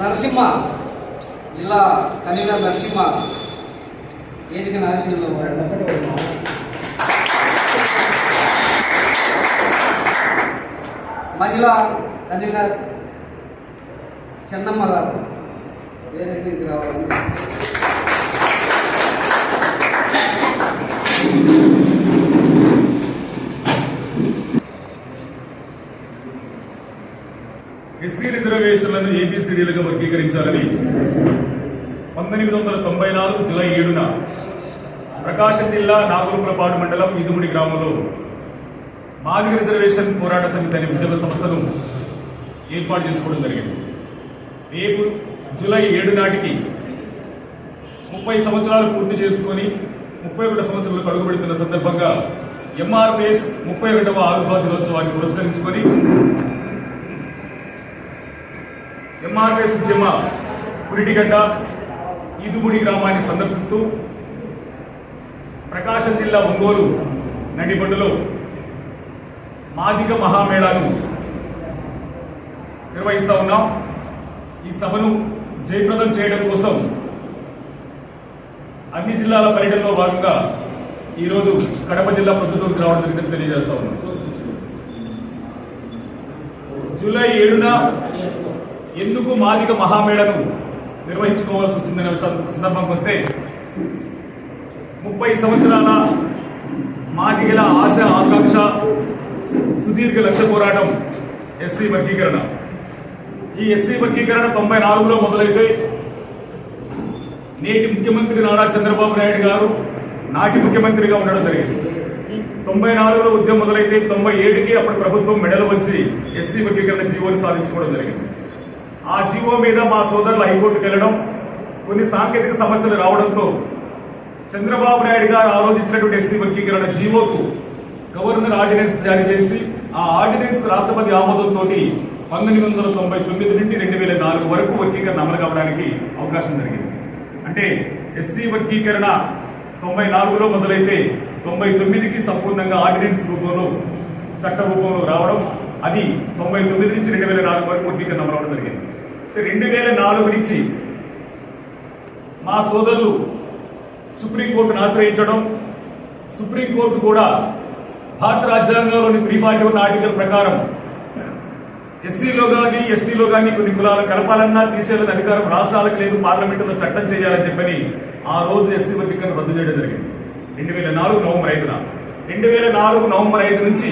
నరసింహ జిల్లా కన్వీనర్ నరసింహ వేదిక నరసింహలో మహిళా కన్వీనర్ చెన్నమ్మ గారు వేరే మీదకి రావాలని రిజర్వేషన్లను ఏబిసిడీలుగా వర్గీకరించాలని పంతొమ్మిది వందల తొంభై నాలుగు జులై ఏడున ప్రకాశం జిల్లా నాగులపురపాడు మండలం ఇదుముడి గ్రామంలో మాదిగ రిజర్వేషన్ పోరాట సమితి అనే ఉద్యమ సంస్థను ఏర్పాటు చేసుకోవడం జరిగింది. రేపు జూలై ఏడు నాటికి ముప్పై సంవత్సరాలు పూర్తి చేసుకొని ముప్పై ఒకటి సంవత్సరాలకు అడుగుపెడుతున్న సందర్భంగా ఎంఆర్పిఎస్ ముప్పై ఒకటవ ఆవిర్భావ దినోత్సవాన్ని పురస్కరించుకొని ఎంఆర్ఎస్ ఉద్యమ పురిటిగడ్డ ఈదుముడి గ్రామాన్ని సందర్శిస్తూ ప్రకాశం జిల్లా ఒంగోలు నడిబొడ్డులో మాదిగ మహామేళాను నిర్వహిస్తా ఉన్నాం. ఈ సభను జయప్రదం చేయడం కోసం అన్ని జిల్లాల పర్యటనలో భాగంగా ఈరోజు కడప జిల్లా ప్రొద్దుటూరుకు రావడం జరిగిందని తెలియజేస్తా ఉన్నాం. జూలై ఏడున ఎందుకు మాదిగ మహామేళను నిర్వహించుకోవాల్సి వచ్చిందనే సందర్భంకి వస్తే ముప్పై సంవత్సరాల మాదిగల ఆశ ఆకాంక్ష సుదీర్ఘ లక్ష్య పోరాటం ఎస్సీ వర్గీకరణ. ఈ ఎస్సీ వర్గీకరణ తొంభై నాలుగులో మొదలైతే నేటి ముఖ్యమంత్రి నారా చంద్రబాబు నాయుడు గారు నాటి ముఖ్యమంత్రిగా ఉండడం జరిగింది. తొంభై నాలుగులో ఉద్యమం మొదలైతే తొంభై ఏడుకి అప్పుడు ప్రభుత్వం మెడలు వచ్చి ఎస్సీ వర్గీకరణ జీవోని సాధించుకోవడం జరిగింది. ఆ జీవో మీద మా సోదరులు హైకోర్టుకు వెళ్ళడం కొన్ని సాంకేతిక సమస్యలు రావడంతో చంద్రబాబు నాయుడు గారు ఆలోచించినటువంటి ఎస్సీ వర్గీకరణ జీవోకు గవర్నర్ ఆర్డినెన్స్ జారీ చేసి ఆ ఆర్డినెన్స్ రాష్ట్రపతి ఆమోదంతో పంతొమ్మిది వందల తొంభై తొమ్మిది నుండి రెండు వేల నాలుగు వరకు వర్గీకరణ అమలు కావడానికి అవకాశం జరిగింది. అంటే ఎస్సీ వర్గీకరణ తొంభై నాలుగులో మొదలైతే తొంభై తొమ్మిదికి సంపూర్ణంగా ఆర్డినెన్స్ రూపంలో చట్ట రూపంలో రావడం అది తొంభై తొమ్మిది నుంచి రెండు వేల నాలుగు వరకు వర్గీకరణ అమలవడం జరిగింది. రెండు వేల నాలుగు నుంచి మా సోదరులు సుప్రీంకోర్టును ఆశ్రయించడం సుప్రీంకోర్టు కూడా భారత రాజ్యాంగంలోని త్రీ ఫార్టీ వన్ ఆర్టికల్ ప్రకారం ఎస్సీలో కానీ ఎస్టీలో కానీ కొన్ని కులాలు కలపాలన్నా తీసేయాలని అధికారం రాష్ట్రాలకు లేదు పార్లమెంటులో చట్టం చేయాలని చెప్పని ఆ రోజు ఎస్సీ వర్గీకరణ రద్దు చేయడం జరిగింది. రెండు వేల నాలుగు నవంబర్ ఐదున. రెండు వేల నాలుగు నవంబర్ ఐదు నుంచి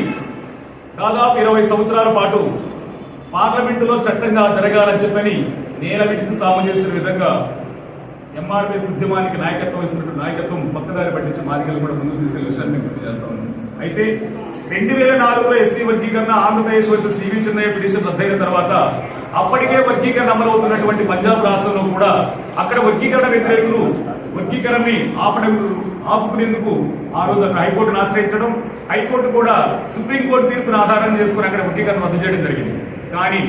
దాదాపు ఇరవై సంవత్సరాల పాటు పార్లమెంటులో చట్టంగా జరగాలని చెప్పని నేల విడిసి సాగు చేసిన విధంగా ఎంఆర్ఎస్ ఉద్యమానికి నాయకత్వం ఇస్తున్నట్టు నాయకత్వం పక్కదారి పట్టించి మార్గాలు కూడా ముందుకు తీసుకెళ్ళే విషయాన్ని గుర్తు చేస్తా అయితే రెండు వేల నాలుగులో ఎస్సీ వర్గీకరణ Andhra Pradesh versus CV Chennaiah petition రద్దయిన తర్వాత అప్పటికే వర్గీకరణ అమలవుతున్నటువంటి పంజాబ్ రాష్ట్రంలో కూడా అక్కడ వర్గీకరణ వ్యతిరేకులు వర్గీకరణని ఆపడం ఆపుకునేందుకు ఆ రోజు అక్కడ హైకోర్టును ఆశ్రయించడం హైకోర్టు కూడా సుప్రీంకోర్టు తీర్పును ఆధారం చేసుకుని అక్కడ వర్గీకరణ రద్దు చేయడం జరిగింది. కానీ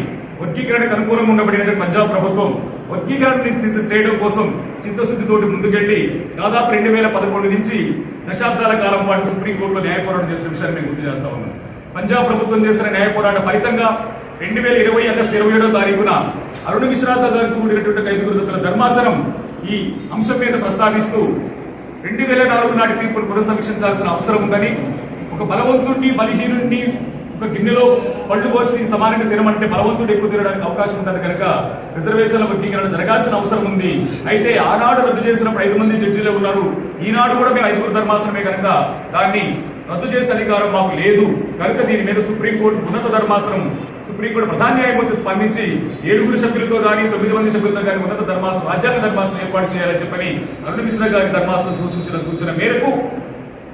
వర్గీకరణకు అనుకూలంగా ఉండబడినటువంటి పంజాబ్ ప్రభుత్వం వర్గీకరణని చేయడం కోసం చిత్తశుద్ధితోటి ముందుకెళ్ళి దాదాపు రెండు వేల పదకొండు నుంచి దశాబ్దాల కాలం పాటు సుప్రీంకోర్టులో న్యాయ పోరాటం చేసిన విషయాన్ని గుర్తు చేస్తా ఉన్నాను పంజాబ్ ప్రభుత్వం చేసిన న్యాయ పోరాట ఫలితంగా రెండు వేల ఇరవై ఆగస్టు ఇరవై ఏడో తారీఖున అరుణ మిశ్రాతో గారికి కూడినటువంటి ఐదుగురు ధర్మాసనం ఈ అంశం మీద ప్రస్తావిస్తూ రెండు వేల నాలుగు నాటి తీర్పును పునఃసమీక్షించాల్సిన అవసరం ఉందని ఒక బలవంతుడిని బలహీనుడిని ఒక గిన్నెలో పళ్ళు పోసి సమానంగా తినమంటే బలవంతుడు ఎక్కువ తినడానికి అవకాశం ఉంటుంది కనుక రిజర్వేషన్ల వర్గీకరణ జరగాల్సిన అవసరం ఉంది. అయితే ఆనాడు రద్దు చేసినప్పుడు ఐదు మంది జడ్జీలే ఉన్నారు. ఈనాడు కూడా మేము ఐదుగురు ధర్మాసనమే కనుక దాన్ని రద్దు చేసే అధికారం మాకు లేదు. కనుక దీని మీద సుప్రీంకోర్టు ఉన్నత ధర్మాసనం సుప్రీంకోర్టు ప్రధాన న్యాయమూర్తి స్పందించి ఏడుగురు సభ్యులతో కానీ తొమ్మిది మంది సభ్యులతో కానీ ఉన్నత ధర్మాసనం రాజ్యాంగ ధర్మాసనం ఏర్పాటు చేయాలని చెప్పని అరుణ్ మిశ్రా గారి ధర్మాసనం సూచించిన సూచన మేరకు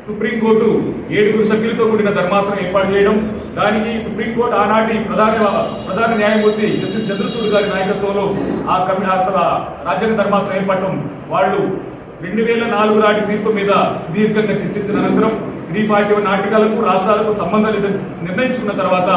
సుప్రీంకోర్టు ఏడుగురు సభ్యులతో కూడిన ధర్మాసనం ఏర్పాటు చేయడం దానికి సుప్రీంకోర్టు ఆనాటి ప్రధాన ప్రధాన న్యాయమూర్తి జస్టిస్ చంద్రచూడ్ గారి నాయకత్వంలో ఆ కమి అసలు రాజ్యాంగ ధర్మాసనం ఏర్పడటం వాళ్ళు రెండు వేల నాలుగు నాటి తీర్పు మీద సుదీర్ఘంగా చర్చించిన అనంతరం త్రీ ఫార్టీ వన్ నాటికలకు రాష్ట్రాలకు సంబంధం లేదని నిర్ణయించుకున్న తర్వాత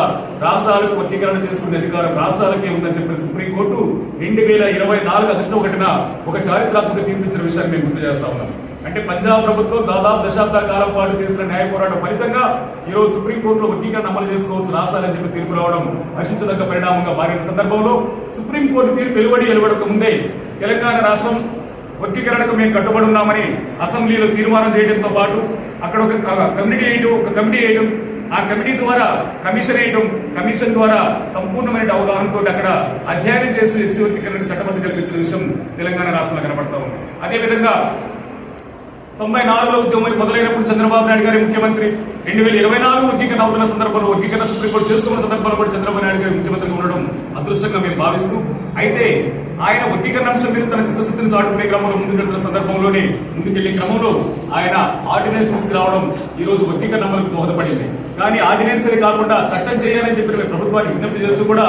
రాష్ట్రాలకు వర్గీకరణ చేసుకునే అధికారం రాష్ట్రాలకే ఉందని చెప్పిన సుప్రీంకోర్టు రెండు వేల ఇరవై నాలుగు ఆగస్టు ఒకటిన ఒక చారిత్రాత్మక తీర్పు ఇచ్చిన విషయాన్ని మేము గుర్తు చేస్తా ఉన్నాం. అంటే పంజాబ్ ప్రభుత్వం దాదాపు దశాబ్దాల కాలం పాటు చేసిన న్యాయ పోరాటం ఫలితంగా ఈ రోజు సుప్రీంకోర్టులో వర్గీకరణ అమలు చేసుకోవచ్చు రాష్ట్రాలని చెప్పి తీర్పు రావడం హర్షించదగ్గ పరిణామంగా మారిన సందర్భంలో సుప్రీంకోర్టు తీర్పు వెలువడి వెలువడక ముందే తెలంగాణ రాష్ట్రం వర్గీకరణకు మేము కట్టుబడి ఉన్నామని అసెంబ్లీలో తీర్మానం చేయడంతో పాటు అక్కడ ఒక కమిటీ వేయడం ఒక కమిటీ వేయడం ఆ కమిటీ ద్వారా కమిషన్ వేయడం కమిషన్ ద్వారా సంపూర్ణమైన అవగాహనతో అక్కడ అధ్యయనం చేసి ఎస్సీ వర్గీకరణకు చట్టబద్ధ కల్పించిన విషయం తెలంగాణ రాష్ట్రంలో కనబడతా ఉంది. అదేవిధంగా తొంభై నాలుగులో ఉద్యమం మొదలైనప్పుడు చంద్రబాబు నాయుడు గారి ముఖ్యమంత్రి. రెండు వేల ఇరవై నాలుగు వర్గీకరణ అవుతున్న సందర్భంలో వర్గీకరణ సుప్రీంకోర్టు చేసుకున్న సందర్భంలో కూడా చంద్రబాబు నాయుడు గారి ముఖ్యమంత్రిగా ఉండడం అదృష్టంగా మేము భావిస్తూ అయితే ఆయన వర్గీకరణ అంశం మీద తన చిత్తశుద్ధిని చాటుకునే క్రమంలో ముందుకెళ్తున్న సందర్భంలోనే ముందుకెళ్ళే క్రమంలో ఆయన ఆర్డినెన్స్ తీసుకురావడం ఈ రోజు వర్గీకరణ అమలుకు దోహదపడింది. కానీ ఆర్డినెన్స్ కాకుండా చట్టం చేయాలని చెప్పి మేము ప్రభుత్వాన్ని విజ్ఞప్తి చేస్తూ కూడా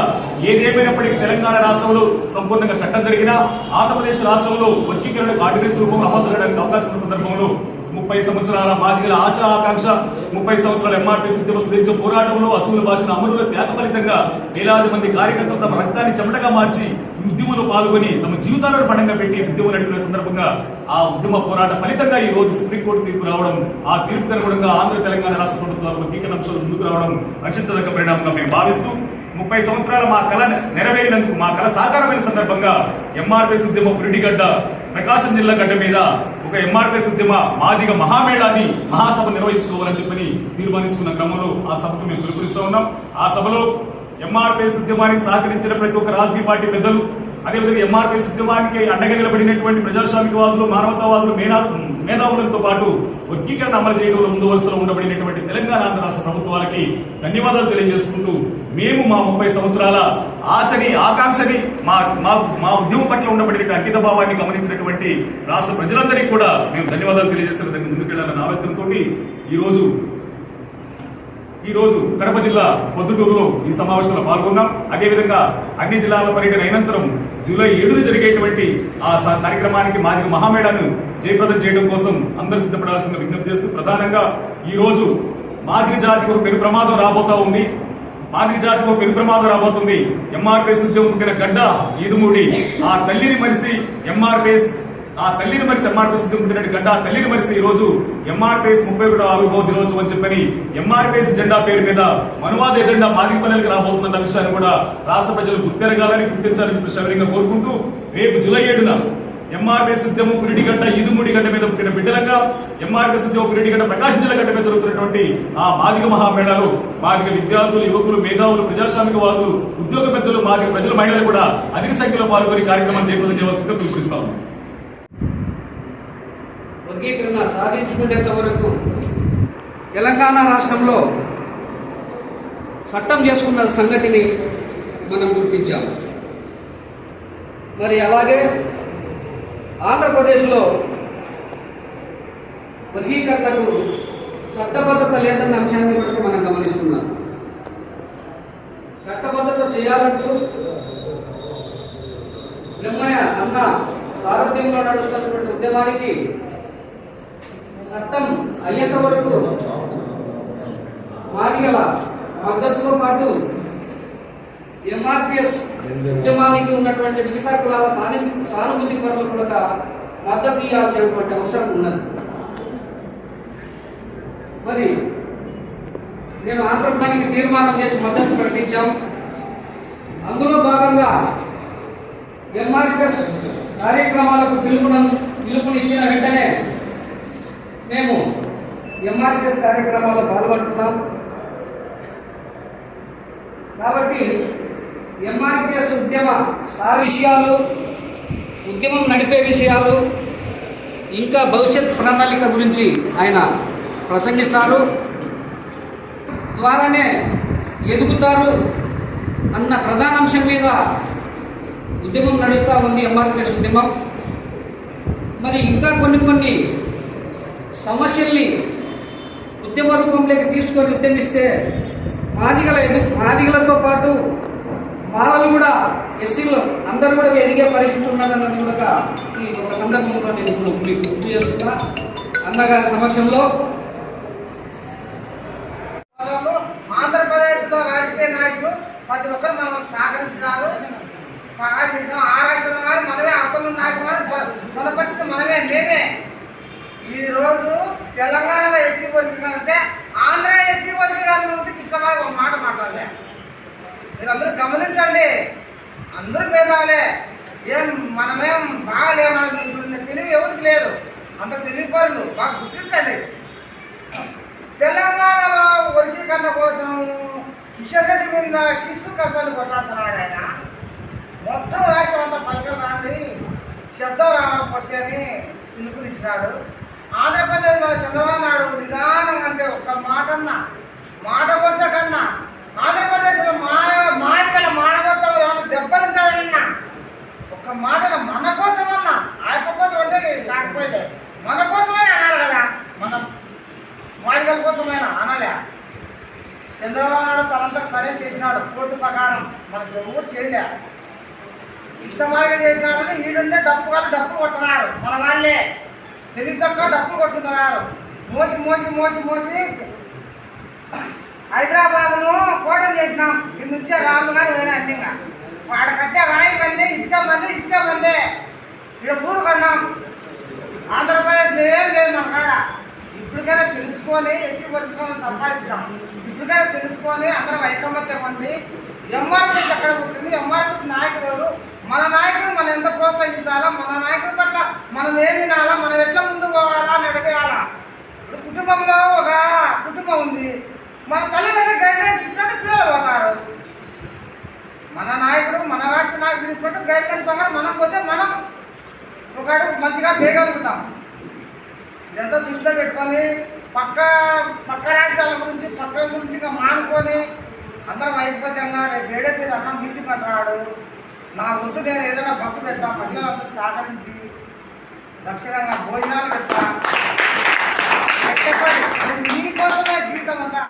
ఏదేమైనప్పటికీ తెలంగాణ రాష్ట్రంలో సంపూర్ణంగా చట్టం జరిగినా ఆంధ్రప్రదేశ్ రాష్ట్రంలో వర్గీకరణకు ఆర్డినెన్స్ రూపంలో అమలు జరగడానికి అవకాశం ఉన్న సందర్భంలో ముప్పై సంవత్సరాల మాదిగల ఆశ ఆకాంక్ష ముప్పై సంవత్సరాల ఎంఆర్పీ ఉద్యమ సుదీర్ఘ పోరాటంలో అసూలు భాషను అమరుల త్యాగ ఫలితంగా వేలాది మంది కార్యకర్తలు తమ రక్తాన్ని చెమటగా మార్చి ఉద్యమంలో పాల్గొని తమ జీవితాలను పణంగా పెట్టి ఉద్యమం నడిపిన సందర్భంగా ఆ ఉద్యమ పోరాట ఫలితంగా ఈ రోజు సుప్రీంకోర్టు తీర్పు రావడం ఆ తీర్పుకు అనుగుణంగా ఆంధ్ర తెలంగాణ రాష్ట్ర ప్రభుత్వాలు కీకన అంశాలు ముందుకు రావడం హర్షించదగ్గ పరిణామంగా మేము భావిస్తూ ముప్పై సంవత్సరాల మా కళ నెరవేరినందుకు మా కళ సాకారమైన సందర్భంగా ఎంఆర్పిఎస్ ఉద్యమం పురిడిగడ్డ ప్రకాశం జిల్లా గడ్డ మీద ఒక ఎంఆర్పిఎస్ ఉద్యమ మాదిగ మహామేళాన్ని మహాసభ నిర్వహించుకోవాలని చెప్పని తీర్మానించుకున్న క్రమంలో ఆ సభకు మేము పిలుపునిస్తూ ఉన్నాం. ఆ సభలో ఎంఆర్పిఎస్ ఉద్యమానికి సహకరించిన ప్రతి ఒక్క రాజకీయ పార్టీ పెద్దలు అదేవిధంగా ఎంఆర్పీ ఉద్యమానికి అండగా నిలబడినటువంటి ప్రజాస్వామికవాదులు మానవతావాదులు మేనా మేధావులతో పాటు వర్గీకరణ అమలు చేయడంలో ముందు వరుసలో ఉండబడినటువంటి తెలంగాణ ఆంధ్ర రాష్ట్ర ప్రభుత్వాలకి ధన్యవాదాలు తెలియజేసుకుంటూ మేము మా ముప్పై సంవత్సరాల ఆశని ఆకాంక్షని మా మా మా ఉద్యమం పట్ల ఉండబడిన అంకిత భావాన్ని గమనించినటువంటి రాష్ట్ర ప్రజలందరికీ కూడా మేము ధన్యవాదాలు తెలియజేసిన ముందుకెళ్ళాలన్న ఆలోచనతోటి ఈరోజు ఈ రోజు కడప జిల్లా పొద్దుటూరులో ఈ సమావేశంలో పాల్గొన్నాం. అదేవిధంగా అన్ని జిల్లాల పర్యటన అయినంతరం జూలై ఏడున జరిగేటువంటి ఆ కార్యక్రమానికి మాదిగ మహామేళాను జయప్రదం చేయడం కోసం అందరూ సిద్ధపడాల్సిన విజ్ఞప్తి చేస్తూ ప్రధానంగా ఈ రోజు జాతికి ఒక పెను ప్రమాదం రాబోతా ఉంది. మాదిగ జాతికి ఒక పెను ప్రమాదం రాబోతుంది. ఎంఆర్పిఎస్ ఉద్యోగం పుట్టిన గడ్డ ఈదుమూడి ఆ తల్లిని మరిసి ఎంఆర్పిఎస్ ఆ తల్లిని మరిసి ఎంఆర్పిఎస్ సిద్ధం పుట్టినట్టు గంట ఆ తల్లిని మరిసి ఈ రోజు ఎంఆర్పీఎస్ ముప్పై ఒకటో ఆవిర్భావ దినోత్సవం అని చెప్పని ఎంఆర్పీఎస్ జెండా పేరు మీద మనువాద ఎజెండా మాదిగపల్లెలకు రాబోతున్న విషయాన్ని కూడా రాష్ట్ర ప్రజలు గుర్తెరగాలని గుర్తించాలని చెప్పి కోరుకుంటూ రేపు జూలై ఏడున ఎంఆర్పీఎస్ ఉద్యమం పురిడిగడ్డ ఇదుముడి గడ్డ మీద పుట్టిన బిడ్డలంగా ఎంఆర్పిఎస్ ఉద్యమం పురిడిగడ్డ ప్రకాశం జిల్లా గడ్డ మీద జరుగుతున్నటువంటి ఆ మాదిగ మహామేళాలు మాదిక విద్యార్థులు యువకులు మేధావులు ప్రజాస్వామికవాదులు ఉద్యోగ పెద్దలు మాదిగ ప్రజలు మహిళలు కూడా అధిక సంఖ్యలో పాల్గొని కార్యక్రమం చేయబోతున్న చేయవలసిందిగా పిలుపునిస్తాము వర్గీకరణ సాధించుకునేంత వరకు తెలంగాణ రాష్ట్రంలో చట్టం చేసుకున్న సంగతిని మనం గుర్తించాం. మరి అలాగే ఆంధ్రప్రదేశ్లో వర్గీకరణకు చట్టబద్ధత లేదన్న అంశాన్ని కూడా మనం గమనిస్తున్నాం. చట్టబద్ధత చేయాలంటూ బ్రహ్మయ్య అన్న సారథ్యంలో నడుస్తున్నటువంటి ఉద్యమానికి చట్టం అయ్యేంత వరకు మాదిగల మద్దతుతో పాటు ఎంఆర్పిఎస్ ఉద్యమానికి ఉన్నటువంటి మిగతా కులాల సాను సానుభూతి పనులు కూడా మద్దతు ఇవ్వాల్సినటువంటి అవసరం ఉన్నది. మరి నేను ఆంధ్రప్రదేశ్కి తీర్మానం చేసి మద్దతు ప్రకటించాం. అందులో భాగంగా ఎంఆర్పిఎస్ కార్యక్రమాలకు పిలుపున పిలుపునిచ్చిన వెంటనే ఎంఆర్ఎస్ కార్యక్రమాల్లో పాల్గొంటున్నాం. కాబట్టి ఎంఆర్పిఎస్ ఉద్యమ సార్ విషయాలు ఉద్యమం నడిపే విషయాలు ఇంకా భవిష్యత్ ప్రణాళిక గురించి ఆయన ప్రసంగిస్తారు. ద్వారానే ఎదుగుతారు అన్న ప్రధాన అంశం మీద ఉద్యమం నడుస్తూ ఉంది ఎంఆర్పిఎస్ ఉద్యమం. మరి ఇంకా కొన్ని కొన్ని సమస్యల్ని ఉద్యమ రూపంలోకి తీసుకొని ఉద్యమిస్తే మాదిగల ఎదు మాదిగలతో పాటు మాలలు కూడా ఎస్సీలు అందరూ కూడా ఎదిగే పరిస్థితి ఉన్నదన్నది కూడా ఈ ఒక సందర్భంలో నేను ఇప్పుడు మీకు గుర్తు చేస్తున్నా. అన్నగారి సమక్షంలో ఆంధ్రప్రదేశ్లో రాజకీయ నాయకులు ప్రతి ఒక్కరు మనం సహకరించినారు. సహాయం చేసినాం ఆ రాష్ట్రంలో కానీ మనమే అవతల నాయకులు కానీ మన- పరిస్థితి మనమే మేమే. ఈ రోజు తెలంగాణలో ఎస్సీ వర్గీకరణ అంటే ఆంధ్ర ఎస్సీ వర్గీకరణ గురించి కృష్ణబాబు ఒక మాట మాట్లాడలే. మీరందరూ గమనించండి. అందరూ మేధావులే. ఏం మనమేం బాగాలేమని తెలివి ఎవరికి లేదు? అంత తెలివి పనులు బాగా గుర్తించండి. తెలంగాణలో వర్గీకరణ కోసం కిషన్ రెడ్డి మీద కిస్సు కసాలు కొట్లాడుతున్నాడు ఆయన. మొత్తం రాష్ట్రం అంతా పలకలు రాండి. శబ్దం రాకపోతే అని పిలుపునిచ్చినాడు. ఆంధ్రప్రదేశ్లో చంద్రబాబు నాయుడు నిదానం అంటే ఒక్క మాట అన్నా మాట వరుస కన్నా ఆంధ్రప్రదేశ్లో మానవ మానవుల మానవత్వం ఏమైనా దెబ్బతింటాదన్నా ఒక్క మాట మన కోసమన్నా ఆయన కోసం అంటే కాకపోతే మన కోసమైనా అనాలి కదా మనం మాదిగల కోసమైనా అనలే. చంద్రబాబు నాయుడు తనంతా తనే చేసినాడు కోర్టు ప్రకారం మనకు ఎవరు చేయలే. ఇష్టమాదిగా చేసినాడని ఈడుండే డప్పు కాదు డప్పు కొడుతున్నారు మన వాళ్ళే. తెలివి తక్కువ డప్పులు కొట్టుకుంటున్నారు మోసి మోసి మోసి మోసి. హైదరాబాద్ను కోటం చేసినాం. ఇది నుంచే రాళ్ళు కానీ పోయినా అన్నిగా వాడ కట్టే రాయి మంది ఇటుక మంది ఇసుక మంది ఇక్కడ ఊరు కొన్నాం. ఆంధ్రప్రదేశ్లో ఏం లేదు మన కాడ. ఇప్పటికైనా తెలుసుకొని హెచ్చి వర్గం సంపాదించినాం. ఇప్పటికైనా తెలుసుకొని అందరం ఐకమత్యం ఉండి ఎంఆర్పీస్ ఎక్కడ పుట్టింది. ఎంఆర్పీస్ నాయకుడు ఎవరు? మన నాయకుడు మనం ఎంత ప్రోత్సహించాలా? మన నాయకుడి పట్ల మనం ఏం వినాలా? మనం ఎట్లా ముందు పోవాలా అని అడగాలా ఇప్పుడు కుటుంబంలో ఒక కుటుంబం ఉంది. మన తల్లిదండ్రులు గైడ్లైన్స్ ఇచ్చినట్టు పిల్లలు పోతారు. మన నాయకుడు మన రాష్ట్ర నాయకుడు ఇచ్చినట్టు గైడ్లైన్స్ ప్రకారం మనం పోతే మనం ఒక అడుగు మంచిగా వేయగలుగుతాం. ఇదంతా దృష్టిలో పెట్టుకొని పక్క పక్క రాష్ట్రాల గురించి పక్క గురించి ఇంకా మానుకొని అందరం అయిపోతే అన్నా రేపు ఏడైతే అన్న మీటింగ్ అంటున్నాడు నా ముందు నేను ఏదైనా బస్సు పెడతా మహిళలందరూ సహకరించి దక్షిణంగా భోజనాలు పెడతా. మీకోసమే జీవితం అంతా